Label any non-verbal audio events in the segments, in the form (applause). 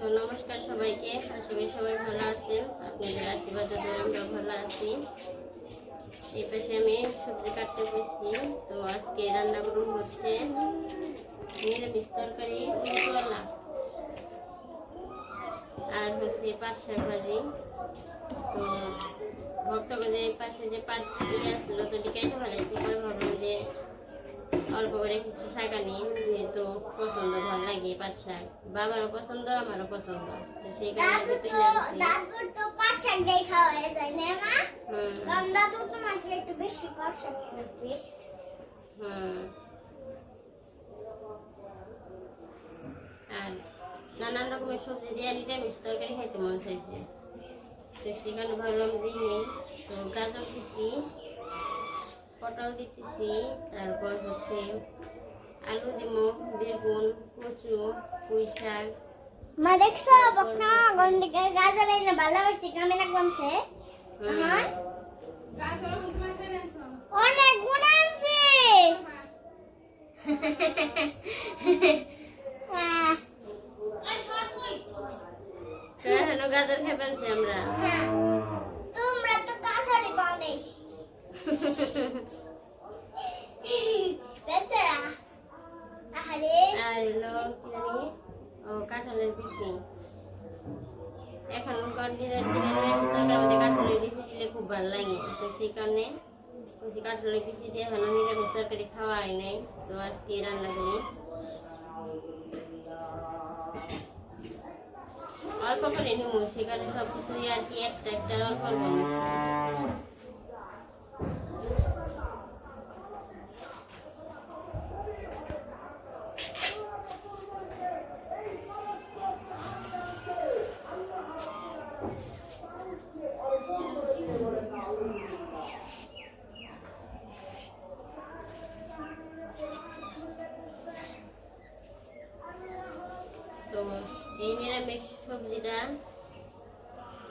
তো নমস্কার সবাইকে। আশা করি সবাই ভালো আছেন। আপনাদের আশীর্বাদে আমরা ভালো আছি। এই পাশে আমি সবজি কাটতে বসছি। তো আজকে রান্না করুন হচ্ছে নিরামিষ তরকারি উল্টোয়ালা আর হচ্ছে পাঁচ শাক ভাজি। তো ভক্তগঞ্জে পাশে যে পাট আসলো, তো কেটে ফেলেছি। পরে ভাবলাম যে অল্প করে কিছু শাক আনি যেহেতু পছন্দ ভালো লাগে পাট শাক। বাবারও পছন্দ আমারও পছন্দ। তো সেই কারণে তো তুলে আনছি। দাদুর তো পাঁচ শাক দিয়ে খাওয়া হয়ে যায় না মা? হুম। কারণ দাদু তোমার থেকে একটু বেশি পাঁচ শাক খাচ্ছে হুম। আর নানান রকমের সবজি দিয়ে নিরামিষ তরকারি খাইতে মন চাইছে। তো সেখানে ভাবলাম যে নেই তো গাজর দিচ্ছি পটল দিতেছি তারপর হচ্ছে আলু দিব বেগুন কচু পুঁই শাক। মা দেখছ বকনা কোন দিকে গাজর এনে ভালোবাসি ক্যামেরা কমছে আমার অনেক গুণ আছে হ্যাঁ গাজর খেয়ে আমরা। হ্যাঁ। তোমরা তো গাজরই বানাইছি। আরে হলো ও এখন তরকারির মধ্যে কাঁঠালের বিচি খুব ভালো লাগে। তো সেই কারণে বিচি দিয়ে এখনও নিরামিষ তরকারি খাওয়া হয় নাই। তো আজকে রান্না করি। অল্প করে নিমু সেখানে সব কিছুই আর কি একটা একটা অল্প অল্প নিচ্ছি তো এই নিরামিষ সবজিটা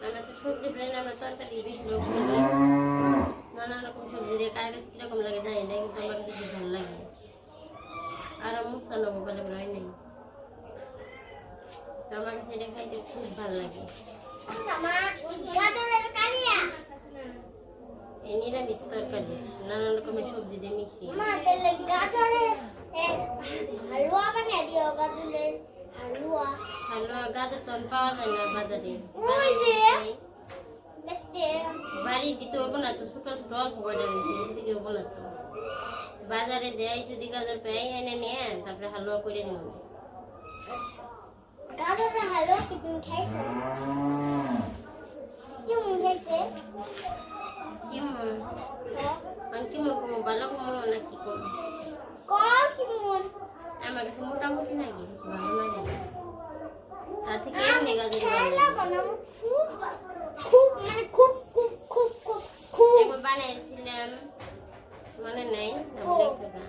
আমরা তো সবজি প্লেন আমরা তরকারি বেশি লোক করি নানান রকম সবজি দিয়ে কার কাছে কীরকম লাগে জানি না কিন্তু আমার কাছে খুব ভালো লাগে আর বলে হয় নাই। তো আমার কাছে এটা খাইতে খুব ভালো লাগে। এই নিরামিষ তরকারি নানান রকমের সবজি দিয়ে মিশিয়ে। মা তাহলে হালুয়া বানিয়ে দিও গাজরের হালুয়া। হালুয়া গাজর তখন পাওয়া যায় না বাজারে। ওই যে। বাজারে বাড়ি দিতে হব না তো ছোট ছোট অল্প এদিকে না তো বাজারে দেয় যদি গাজর পেয়ে এনে নিয়ে তারপরে হালুয়া করে দিব। গাজরের হালুয়া কি তুমি খাইছো? কেমন খাইছে? কেমন আমি কেমন কমো ভালো কমো না কি কমো কম কেমন আমার কাছে মোটামুটি নাকি ভালো লাগে থেকে এমনি গাজর খুব খুব মানে খুব খুব খুব বানিয়েছিলাম মনে নেই আমি দেখছি না।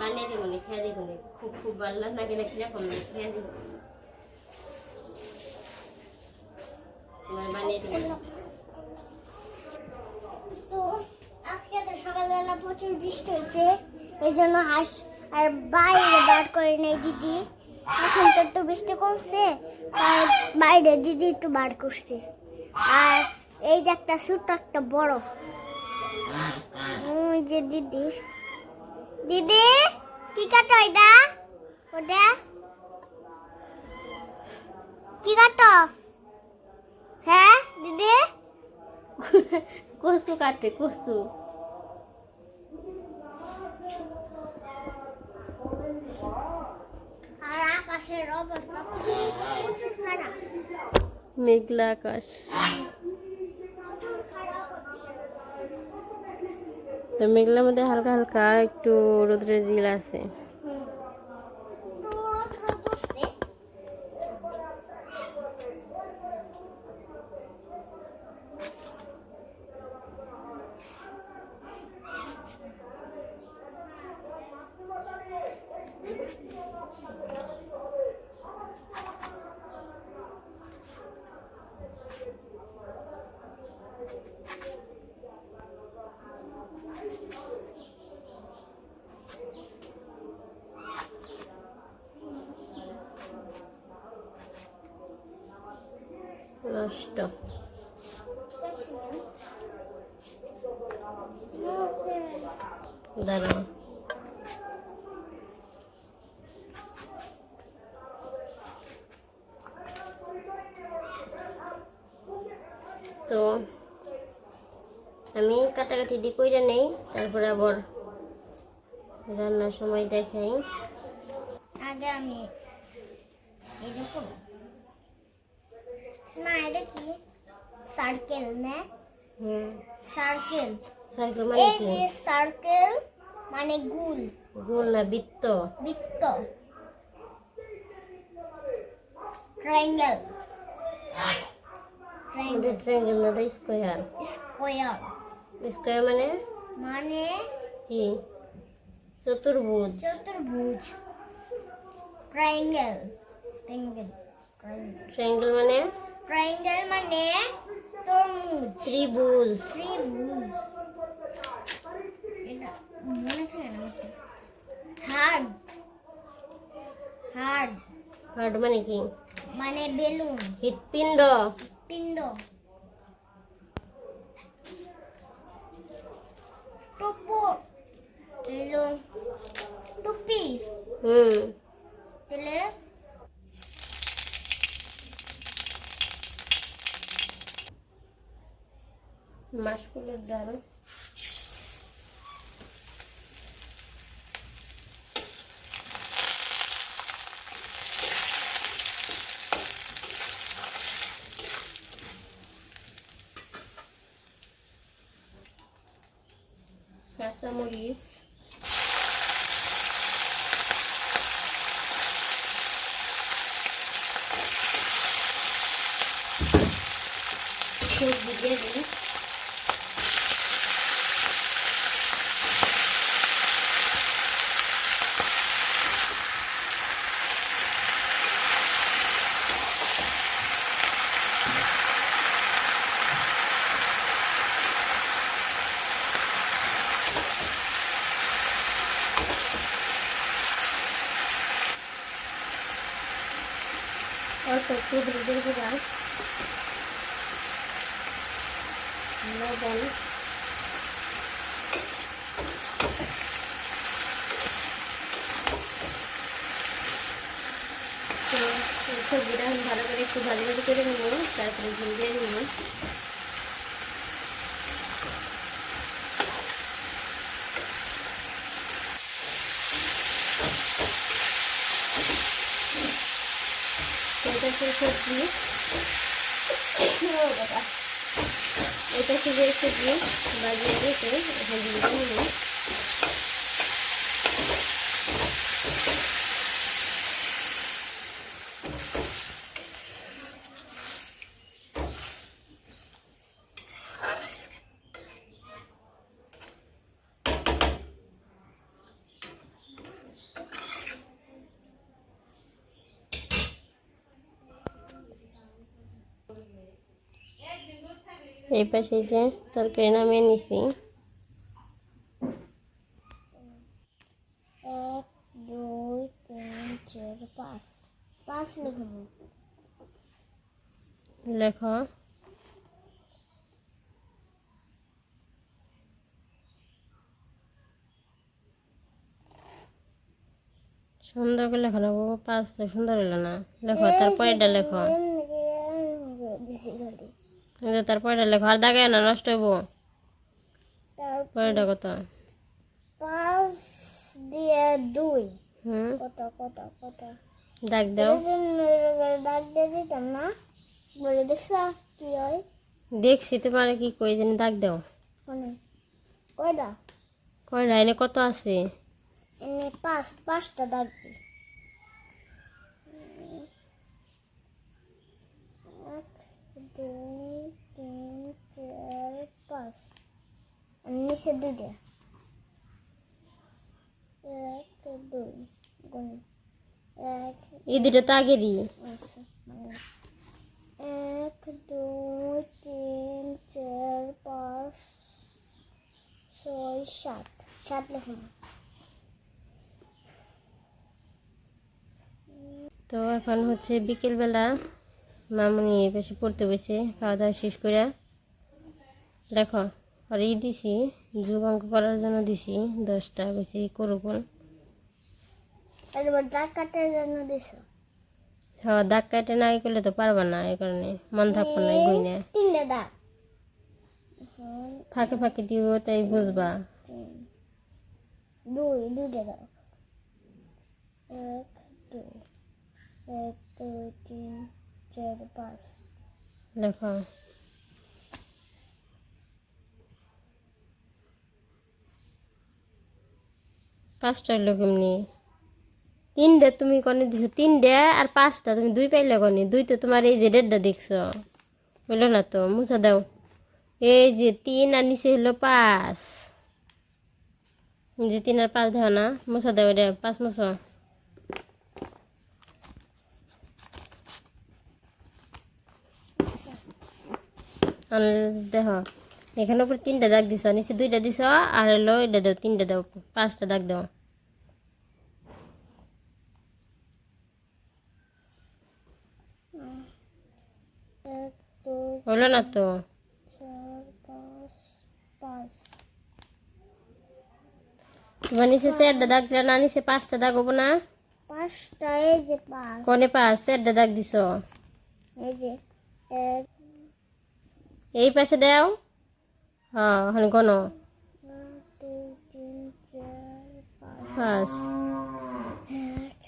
বানিয়ে দিব নি খেয়ে দিব নি। খুব খুব ভালো না কীরকম লাগে খেয়ে দিব। বানিয়ে দিব। তো আজকে তো সকালবেলা প্রচুর বৃষ্টি হয়েছে এই জন্য হাঁস আর বাইরে বার করে নেই দিদি। এখন তো একটু বৃষ্টি কমছে আর বাইরে দিদি একটু বার করছে। আর এই যে একটা ছোট্ট একটা বড়। যে দিদি। দিদি কি কাটো এটা? ওটা? কি কাটো? হ্যাঁ দিদি? কচু কাটে অবস্থা মেঘলা আকাশ প্রচুর খারাপ তো মেঘলার মধ্যে হালকা হালকা একটু রোদ্রের জিল আছে। নষ্ট দাঁড়াও। তো আমি কাটাকাটি দি কইরা নেই, তারপরে আবার রান্নার সময় দেখাই। আগে আমি এরকম না এটা কি সার্কেল না হুম সার্কেল সাইকেল মানে এই কি যে সার্কেল মানে গুল গোল না বৃত্ত বৃত্ত ট্রায়াঙ্গেল ট্রায়াঙ্গেল ট্রায়াঙ্গেল না স্কোয়ার স্কোয়ার স্কোয়ার মানে মানে কি চতুর্ভুজ চতুর্ভুজ ট্রায়াঙ্গেল ট্রায়াঙ্গেল ট্রায়াঙ্গেল মানে ট্রায়াঙ্গেল মানে তরমুজ। ত্রিভুজ। ত্রিভুজ। এটা মনে থাকে না হার্ড হার্ড হার্ড মানে কি? মানে বেলুন। হৃৎপিণ্ড। পিণ্ড টুপু। টুপি। হুম। তাহলে মাসকুলের ডাল কাঁচামরিচ সবজি দিয়ে দিই লবণ তো এই সবজিটা ভালো করে একটু ভাজি ভাজি করে নেব, তারপরে ঝুল দিয়ে নেব। (coughs) এটা শুধু সবজি বাজিয়ে রেখে এখন দিয়ে। এই পাশে যে তরকারি নামিয়ে নিছি। এক দুই তিন চার পাঁচ। পাঁচ লিখব লেখো। সুন্দর করে লেখো না বাবু পাঁচ তো সুন্দর হলো না। লেখো তারপরেটা লেখো। দিছি খালি এই যে তারপরেটা লেখো। আর দাগে না নষ্ট হইব। তার পরেটা কত? পাঁচ দিয়ে দুই। কত কত কত? দাগ দাও। দিয়ে দিতাম না। বলে দেখছা কি হয়? দেখছি তোমার কি কই জানি দাগ দাও। মানে কয়টা? কয় লাইনে কত আছে? এনে পাঁচ পাঁচটা দাগ দি এক দুই তিন চার পাঁচ নিচে দুইটা এক দুই গুণ এক এই দুটো তো আগেরই এক দুই। তিন চার পাঁচ ছয় সাত সাত লিখুন তো এখন হচ্ছে বিকেলবেলা মামুনি এই পাশে পড়তে বসে খাওয়া দাওয়া শেষ করে। দেখো আর ই দিছি যুগ অঙ্ক করার জন্য দিছি দশটা বেশি এবার দাগ কাটার জন্য দিছো। হ্যাঁ দাগ কাটে না করলে তো পারবা না এই কারণে মন থাকব না গুই না। তিনটে দাগ। ফাঁকে ফাঁকে দিব তাই বুঝবা। দুই দুইটা দাগ। এক দুই এক দুই তিন চার পাঁচ দেখো পাঁচটা হইল কেমনি তিনটে তুমি কনে দিছো, তিনটে আর পাঁচটা তুমি দুই পাইলে কনে। দুই তো তোমার এই যে ডেটটা দেখছ। হইল না তো, মুছা দাও। এই যে তিন আর নিচে হইল পাঁচ। যে তিন আর পাঁচ দেওয়া না, মুছা দাও এটা, পাঁচ মুছো। দেখো এখানে উপরে তিনটা দাগ দিছ নিচে দুইটা দিছ আর হলো এটা দাও তিনটা দাও পাঁচটা দাগ দাও। হলো না তো? পাঁচ পাঁচ তোমার নিচে চারটা দাগ দিলা না নিচে পাঁচটা দাগ হব না? পাঁচটা এই যে পাঁচ। কোনে পাঁচ? চারটা দাগ দিছ? এই যে এক এই পাশে দাও। হ্যাঁ ওখানে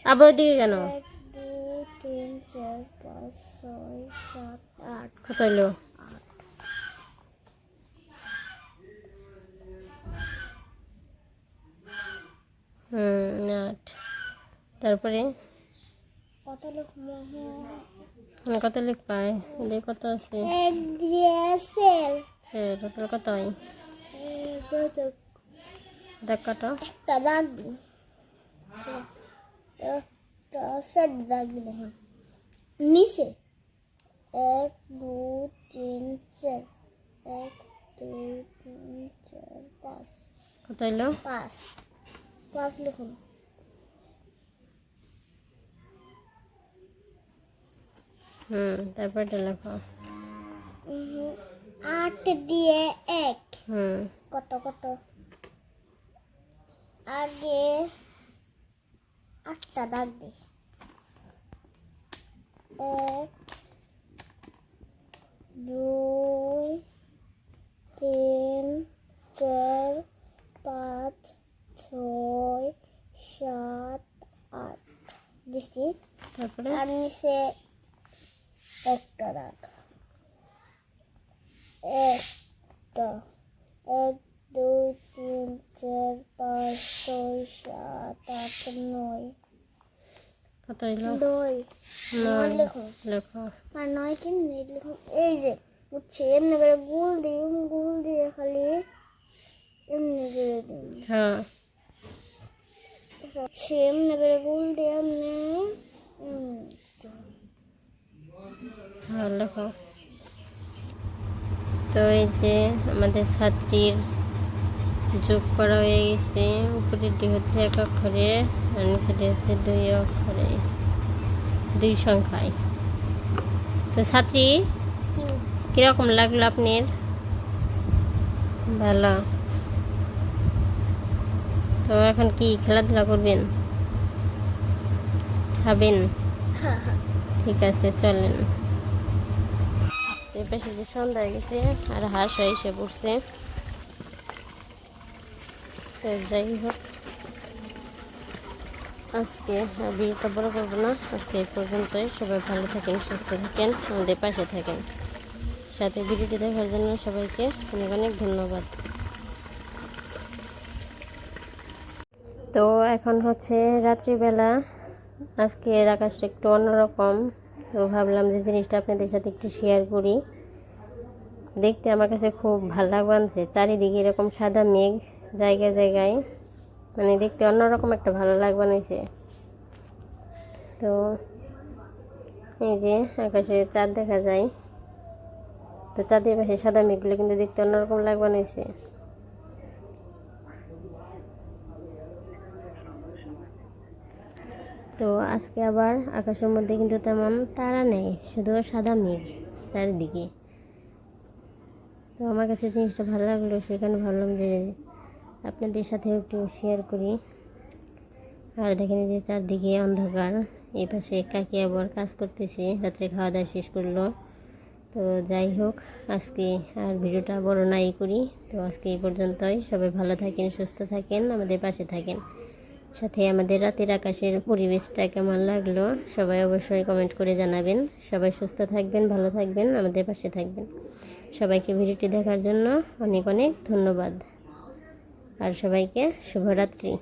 আবার দিকে কেন? তারপরে? কত লোক মানে কত লিখ পায় এদের কত আছে এক দিয়েছেন সে টোটাল কত হয় কত দেখ কত একটা দাগ সেট দাগ নিচে এক দুই তিন চার এক দুই তিন চার পাঁচ কত হইল পাঁচ পাঁচ লিখুন হুম তারপরটা লেখো উম, আট দিয়ে এক হুম কত কত আগে আটটা দাগ দি এক দুই তিন চার পাঁচ ছয় সাত আট দিছি তারপরে আর নিচে একটা দাগ একটা এক দুই তিন চার পাঁচ ছয় সাত আট নয়। কত নয়। নয় লেখো। আর নয় কি এই যে বুঝছি এমনি করে গুল দিই গুল দিয়ে খালি এমনি করে দিন হ্যাঁ। এমনি করে গুল দিয়ে এমনি এমনি হ্যাঁ তো এই যে আমাদের ছাত্রীর যোগ করা হয়ে গেছে। উপরেরটি হচ্ছে এক অক্ষরে আর নিচেটি হচ্ছে দুই অক্ষরে, দুই সংখ্যায়। তো ছাত্রী, কীরকম লাগল আপনার? ভালো। তো এখন কি খেলাধুলা করবেন? খাবেন? ঠিক আছে, চলেন। এই পাশে যে সন্ধ্যা গেছে, আর হাঁস এসে পড়ছে। যাই হোক, আজকে ভিডিওটা বড় করব না। আজকে এই পর্যন্তই। সবাই ভালো থাকেন, সুস্থ থাকেন, আমাদের পাশে থাকেন। সাথে ভিডিওটি দেখার জন্য সবাইকে অনেক অনেক ধন্যবাদ। তো এখন হচ্ছে রাত্রিবেলা। আজকের আকাশটা একটু অন্যরকম, তো ভাবলাম যে জিনিসটা আপনাদের সাথে একটু শেয়ার করি। দেখতে আমার কাছে খুব ভালো লাগছে, চারিদিকে এরকম সাদা মেঘ জায়গায় জায়গায়। মানে দেখতে অন্যরকম একটা ভালো লাগ বানাইছে তো এই যে আকাশে চাঁদ দেখা যায়। তো চাঁদের পাশে সাদা মেঘগুলো কিন্তু দেখতে অন্যরকম লাগ বানাইছে তো আজকে আবার আকাশের মধ্যে কিন্তু তেমন তারা নেই, শুধু সাদা মেঘ চারিদিকে। তো আমার কাছে জিনিসটা ভালো লাগল সেখানে ভাবলাম যে আপনাদের সাথেও একটু শেয়ার করি। আর দেখেন যে চারদিকে অন্ধকার, এই পাশে কাকি আবার কাজ করতেছে, রাত্রে খাওয়া দাওয়া শেষ করল। তো যাই হোক, আজকে আর ভিডিওটা বড় নাই করি। তো আজকে এই পর্যন্তই, সবাই ভালো থাকেন, সুস্থ থাকেন, আমাদের পাশে থাকেন। সাথে আমাদের রাতের আকাশের পরিবেশটা কেমন লাগল, সবাই অবশ্যই কমেন্ট করে জানাবেন। সবাই সুস্থ থাকবেন, ভালো থাকবেন, আমাদের পাশে থাকবেন। সবাইকে ভিডিওটি দেখার জন্য অনেক অনেক ধন্যবাদ। আর সবাইকে শুভরাত্রি।